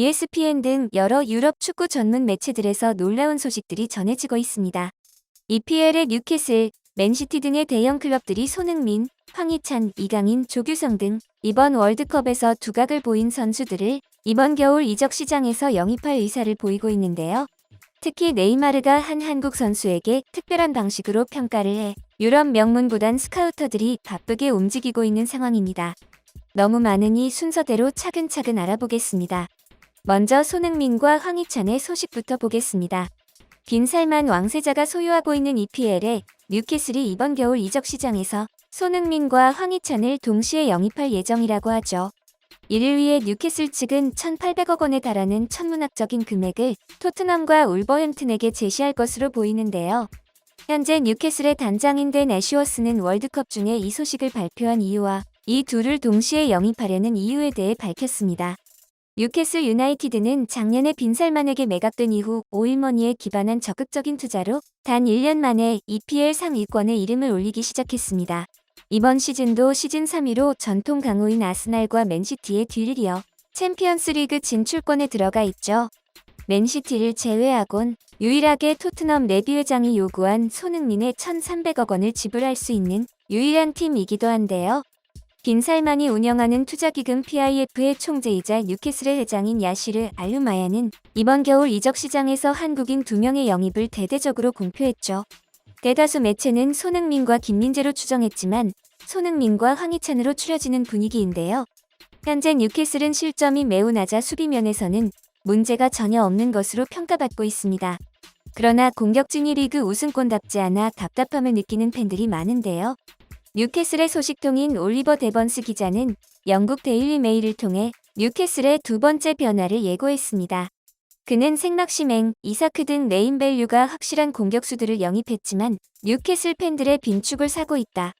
ESPN 등 여러 유럽 축구 전문 매체들에서 놀라운 소식들이 전해지고 있습니다. EPL의 뉴캐슬, 맨시티 등의 대형 클럽들이 손흥민, 황희찬, 이강인, 조규성 등 이번 월드컵에서 두각을 보인 선수들을 이번 겨울 이적 시장에서 영입할 의사를 보이고 있는데요. 특히 네이마르가 한 한국 선수에게 특별한 방식으로 평가를 해 유럽 명문 구단 스카우터들이 바쁘게 움직이고 있는 상황입니다. 너무 많으니 순서대로 차근차근 알아보겠습니다. 먼저 손흥민과 황희찬의 소식부터 보겠습니다. 빈살만 왕세자가 소유하고 있는 EPL에 뉴캐슬이 이번 겨울 이적 시장에서 손흥민과 황희찬을 동시에 영입할 예정이라고 하죠. 이를 위해 뉴캐슬 측은 1,800억 원에 달하는 천문학적인 금액을 토트넘과 울버햄튼에게 제시할 것으로 보이는데요. 현재 뉴캐슬의 단장인 된 애쉬워스는 월드컵 중에 이 소식을 발표한 이유와 이 둘을 동시에 영입하려는 이유에 대해 밝혔습니다. 뉴캐슬 유나이티드는 작년에 빈살만에게 매각된 이후 오일머니에 기반한 적극적인 투자로 단 1년 만에 EPL 상위권에 이름을 올리기 시작했습니다. 이번 시즌도 시즌 3위로 전통 강호인 아스날과 맨시티의 뒤를 이어 챔피언스 리그 진출권에 들어가 있죠. 맨시티를 제외하곤 유일하게 토트넘 레비 회장이 요구한 손흥민의 1,300억 원을 지불할 수 있는 유일한 팀이기도 한데요. 빈살만이 운영하는 투자기금 PIF의 총재이자 뉴캐슬의 회장인 야시르 알루마야는 이번 겨울 이적 시장에서 한국인 2명의 영입을 대대적으로 공표했죠. 대다수 매체는 손흥민과 김민재로 추정했지만 손흥민과 황희찬으로 추려지는 분위기인데요. 현재 뉴캐슬은 실점이 매우 낮아 수비면에서는 문제가 전혀 없는 것으로 평가받고 있습니다. 그러나 공격진이 리그 우승권답지 않아 답답함을 느끼는 팬들이 많은데요. 뉴캐슬의 소식통인 올리버 데번스 기자는 영국 데일리 메일을 통해 뉴캐슬의 두 번째 변화를 예고했습니다. 그는 생막시맹, 이사크 등 네임밸류가 확실한 공격수들을 영입했지만 뉴캐슬 팬들의 빈축을 사고 있다.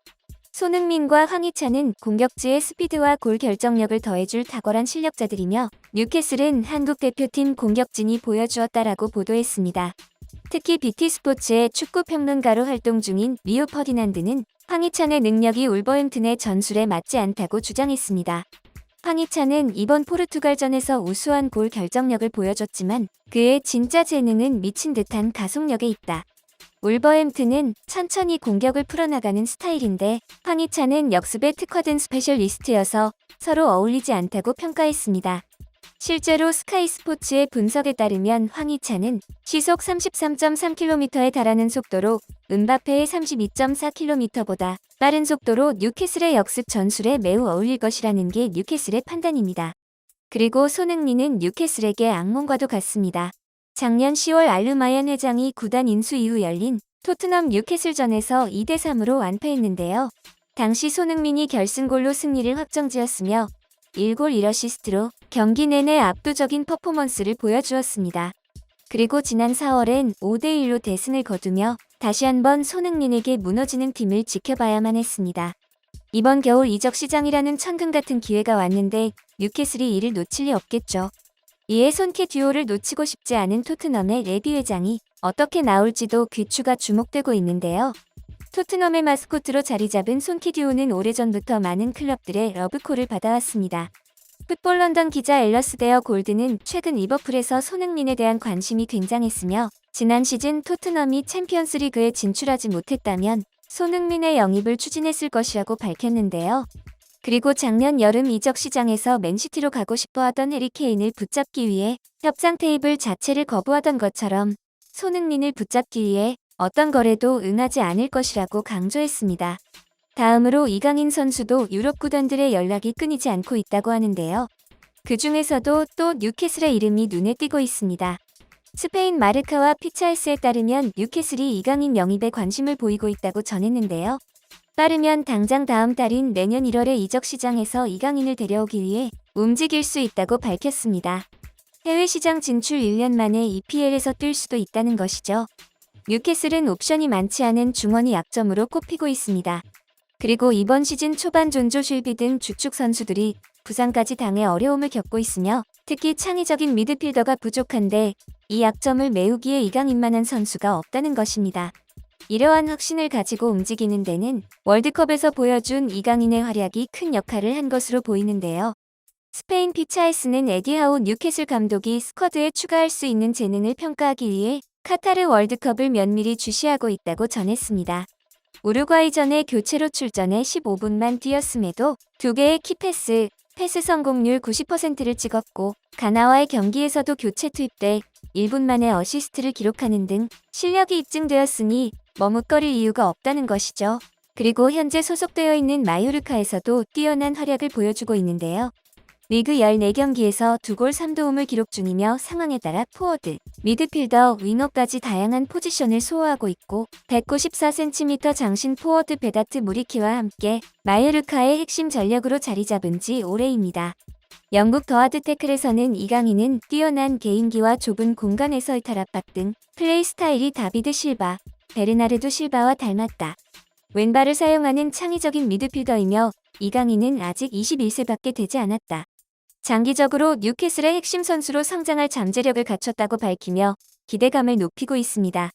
손흥민과 황희찬은 공격지의 스피드와 골 결정력을 더해줄 탁월한 실력자들이며 뉴캐슬은 한국 대표팀 공격진이 보여주었다라고 보도했습니다. 특히 BT 스포츠의 축구 평론가로 활동 중인 리오 퍼디난드는 황희찬의 능력이 울버햄튼의 전술에 맞지 않다고 주장했습니다. 황희찬은 이번 포르투갈전에서 우수한 골 결정력을 보여줬지만 그의 진짜 재능은 미친 듯한 가속력에 있다. 울버햄튼은 천천히 공격을 풀어나가는 스타일인데 황희찬은 역습에 특화된 스페셜리스트여서 서로 어울리지 않다고 평가했습니다. 실제로 스카이 스포츠의 분석에 따르면 황희찬은 시속 33.3km에 달하는 속도로 은바페의 32.4km보다 빠른 속도로 뉴캐슬의 역습 전술에 매우 어울릴 것이라는 게 뉴캐슬의 판단입니다. 그리고 손흥민은 뉴캐슬에게 악몽과도 같습니다. 작년 10월 알루마얀 회장이 구단 인수 이후 열린 토트넘 뉴캐슬전에서 2대3으로 완패했는데요. 당시 손흥민이 결승골로 승리를 확정지었으며 1골 1어시스트로 경기 내내 압도적인 퍼포먼스를 보여주었습니다. 그리고 지난 4월엔 5대1로 대승을 거두며 다시 한번 손흥민에게 무너지는 팀을 지켜봐야만 했습니다. 이번 겨울 이적 시장이라는 천금 같은 기회가 왔는데 뉴캐슬이 이를 놓칠 리 없겠죠. 이에 손캐 듀오를 놓치고 싶지 않은 토트넘의 레비 회장이 어떻게 나올지도 귀추가 주목되고 있는데요. 토트넘의 마스코트로 자리 잡은 손캐 듀오는 오래전부터 많은 클럽들의 러브콜을 받아왔습니다. 풋볼 런던 기자 앨러스 데어 골드는 최근 리버풀에서 손흥민에 대한 관심이 굉장했으며 지난 시즌 토트넘이 챔피언스 리그에 진출하지 못했다면 손흥민의 영입을 추진했을 것이라고 밝혔는데요. 그리고 작년 여름 이적 시장에서 맨시티로 가고 싶어 하던 해리 케인을 붙잡기 위해 협상 테이블 자체를 거부하던 것처럼 손흥민을 붙잡기 위해 어떤 거래도 응하지 않을 것이라고 강조했습니다. 다음으로 이강인 선수도 유럽 구단들의 연락이 끊이지 않고 있다고 하는데요. 그 중에서도 또 뉴캐슬의 이름이 눈에 띄고 있습니다. 스페인 마르카와 피차에스에 따르면 뉴캐슬이 이강인 영입에 관심을 보이고 있다고 전했는데요. 따르면 당장 다음 달인 내년 1월에 이적 시장에서 이강인을 데려오기 위해 움직일 수 있다고 밝혔습니다. 해외 시장 진출 1년 만에 EPL에서 뛸 수도 있다는 것이죠. 뉴캐슬은 옵션이 많지 않은 중원이 약점으로 꼽히고 있습니다. 그리고 이번 시즌 초반 존조 쉴비 등 주축 선수들이 부상까지 당해 어려움을 겪고 있으며 특히 창의적인 미드필더가 부족한데 이 약점을 메우기에 이강인만한 선수가 없다는 것입니다. 이러한 확신을 가지고 움직이는 데는 월드컵에서 보여준 이강인의 활약이 큰 역할을 한 것으로 보이는데요. 스페인 피차에스는 에디하우 뉴캐슬 감독이 스쿼드에 추가할 수 있는 재능을 평가하기 위해 카타르 월드컵을 면밀히 주시하고 있다고 전했습니다. 우루과이전에 교체로 출전해 15분만 뛰었음에도 두 개의 키패스, 패스 성공률 90%를 찍었고 가나와의 경기에서도 교체 투입돼 1분 만에 어시스트를 기록하는 등 실력이 입증되었으니 머뭇거릴 이유가 없다는 것이죠. 그리고 현재 소속되어 있는 마요르카에서도 뛰어난 활약을 보여주고 있는데요. 리그 14경기에서 2골 3도움을 기록 중이며 상황에 따라 포워드, 미드필더, 윙어까지 다양한 포지션을 소화하고 있고 194cm 장신 포워드 베다트 무리키와 함께 마요르카의 핵심 전력으로 자리 잡은 지 오래입니다. 영국 더하드 태클에서는 이강인은 뛰어난 개인기와 좁은 공간에서의 탈압박 등 플레이 스타일이 다비드 실바, 베르나르도 실바와 닮았다. 왼발을 사용하는 창의적인 미드필더이며 이강인은 아직 21세밖에 되지 않았다. 장기적으로 뉴캐슬의 핵심 선수로 성장할 잠재력을 갖췄다고 밝히며 기대감을 높이고 있습니다.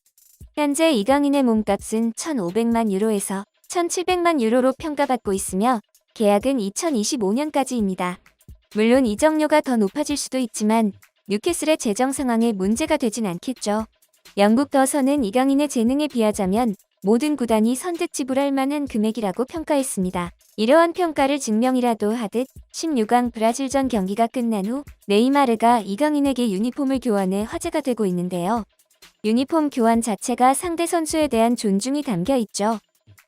현재 이강인의 몸값은 1,500만 유로에서 1,700만 유로로 평가받고 있으며 계약은 2025년까지입니다. 물론 이적료가 더 높아질 수도 있지만 뉴캐슬의 재정 상황에 문제가 되진 않겠죠. 영국 더서는 이강인의 재능에 비하자면 모든 구단이 선뜻 지불할 만한 금액이라고 평가했습니다. 이러한 평가를 증명이라도 하듯 16강 브라질전 경기가 끝난 후 네이마르가 이강인에게 유니폼을 교환해 화제가 되고 있는데요. 유니폼 교환 자체가 상대 선수에 대한 존중이 담겨 있죠.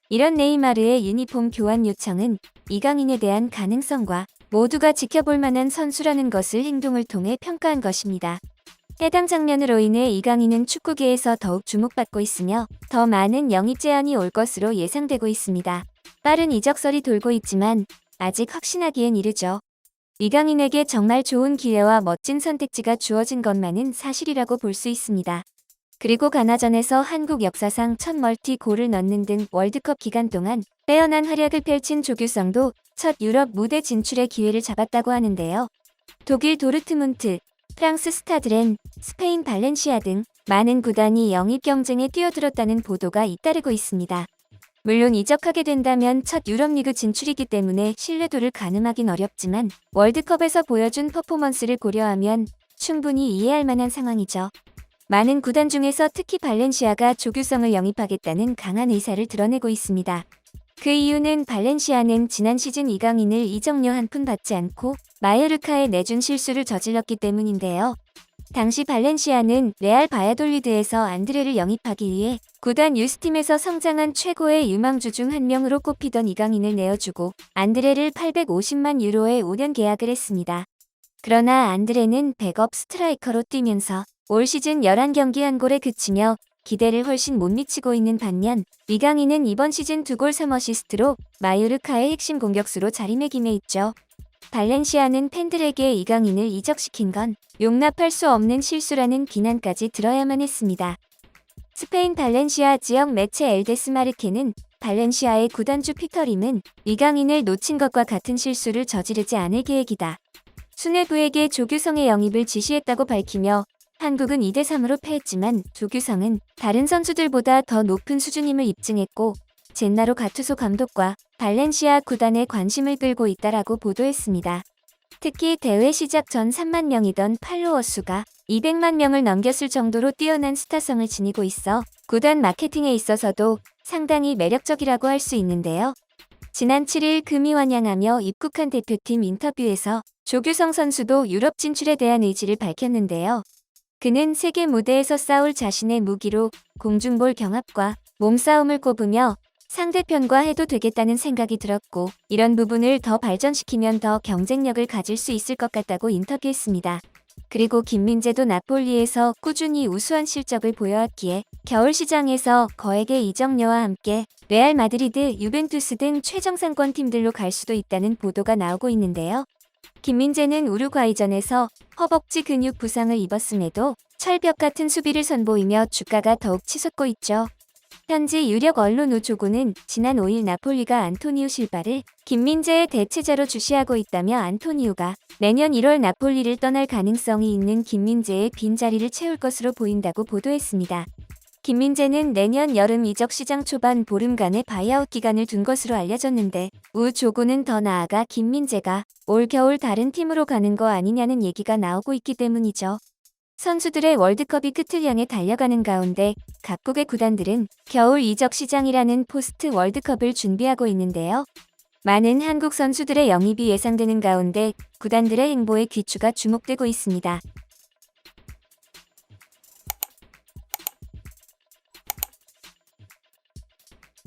이런 네이마르의 유니폼 교환 요청은 이강인에 대한 가능성과 모두가 지켜볼 만한 선수라는 것을 행동을 통해 평가한 것입니다. 해당 장면으로 인해 이강인은 축구계에서 더욱 주목받고 있으며 더 많은 영입 제안이 올 것으로 예상되고 있습니다. 빠른 이적설이 돌고 있지만 아직 확신하기엔 이르죠. 이강인에게 정말 좋은 기회와 멋진 선택지가 주어진 것만은 사실이라고 볼 수 있습니다. 그리고 가나전에서 한국 역사상 첫 멀티 골을 넣는 등 월드컵 기간 동안 빼어난 활약을 펼친 조규성도 첫 유럽 무대 진출의 기회를 잡았다고 하는데요. 독일 도르트문트, 프랑스 스타드렌, 스페인 발렌시아 등 많은 구단이 영입 경쟁에 뛰어들었다는 보도가 잇따르고 있습니다. 물론 이적하게 된다면 첫 유럽리그 진출이기 때문에 신뢰도를 가늠하긴 어렵지만 월드컵에서 보여준 퍼포먼스를 고려하면 충분히 이해할 만한 상황이죠. 많은 구단 중에서 특히 발렌시아가 조규성을 영입하겠다는 강한 의사를 드러내고 있습니다. 그 이유는 발렌시아는 지난 시즌 이강인을 이적료 한 푼 받지 않고 마요르카에 내준 실수를 저질렀기 때문인데요. 당시 발렌시아는 레알 바야돌리드에서 안드레를 영입하기 위해 구단 유스팀에서 성장한 최고의 유망주 중 한 명으로 꼽히던 이강인을 내어주고 안드레를 850만 유로에 5년 계약을 했습니다. 그러나 안드레는 백업 스트라이커로 뛰면서 올 시즌 11경기 한 골에 그치며 기대를 훨씬 못 미치고 있는 반면 이강인은 이번 시즌 2골 3어시스트로 마요르카의 핵심 공격수로 자리매김해 있죠. 발렌시아는 팬들에게 이강인을 이적시킨 건 용납할 수 없는 실수라는 비난까지 들어야만 했습니다. 스페인 발렌시아 지역 매체 엘데스 마르케는 발렌시아의 구단주 피터림은 이강인을 놓친 것과 같은 실수를 저지르지 않을 계획이다. 수뇌부에게 조규성의 영입을 지시했다고 밝히며 한국은 2대3으로 패했지만 조규성은 다른 선수들보다 더 높은 수준임을 입증했고 젠나로 가투소 감독과 발렌시아 구단의 관심을 끌고 있다라고 보도했습니다. 특히 대회 시작 전 3만 명이던 팔로워 수가 200만 명을 넘겼을 정도로 뛰어난 스타성을 지니고 있어 구단 마케팅에 있어서도 상당히 매력적이라고 할 수 있는데요. 지난 7일 금이 환영하며 입국한 대표팀 인터뷰에서 조규성 선수도 유럽 진출에 대한 의지를 밝혔는데요. 그는 세계 무대에서 싸울 자신의 무기로 공중볼 경합과 몸싸움을 꼽으며 상대편과 해도 되겠다는 생각이 들었고 이런 부분을 더 발전시키면 더 경쟁력을 가질 수 있을 것 같다고 인터뷰했습니다. 그리고 김민재도 나폴리에서 꾸준히 우수한 실적을 보여왔기에 겨울 시장에서 거액의 이적료와 함께 레알 마드리드, 유벤투스 등 최정상권 팀들로 갈 수도 있다는 보도가 나오고 있는데요. 김민재는 우루과이전에서 허벅지 근육 부상을 입었음에도 철벽 같은 수비를 선보이며 주가가 더욱 치솟고 있죠. 현지 유력 언론 우조고는 지난 5일 나폴리가 안토니우 실바를 김민재의 대체자로 주시하고 있다며 안토니우가 내년 1월 나폴리를 떠날 가능성이 있는 김민재의 빈자리를 채울 것으로 보인다고 보도했습니다. 김민재는 내년 여름 이적 시장 초반 보름간의 바이아웃 기간을 둔 것으로 알려졌는데 우 조고는 더 나아가 김민재가 올 겨울 다른 팀으로 가는 거 아니냐는 얘기가 나오고 있기 때문이죠. 선수들의 월드컵이 끝을 향해 달려가는 가운데 각국의 구단들은 겨울 이적 시장이라는 포스트 월드컵을 준비하고 있는데요. 많은 한국 선수들의 영입이 예상되는 가운데 구단들의 행보에 귀추가 주목되고 있습니다.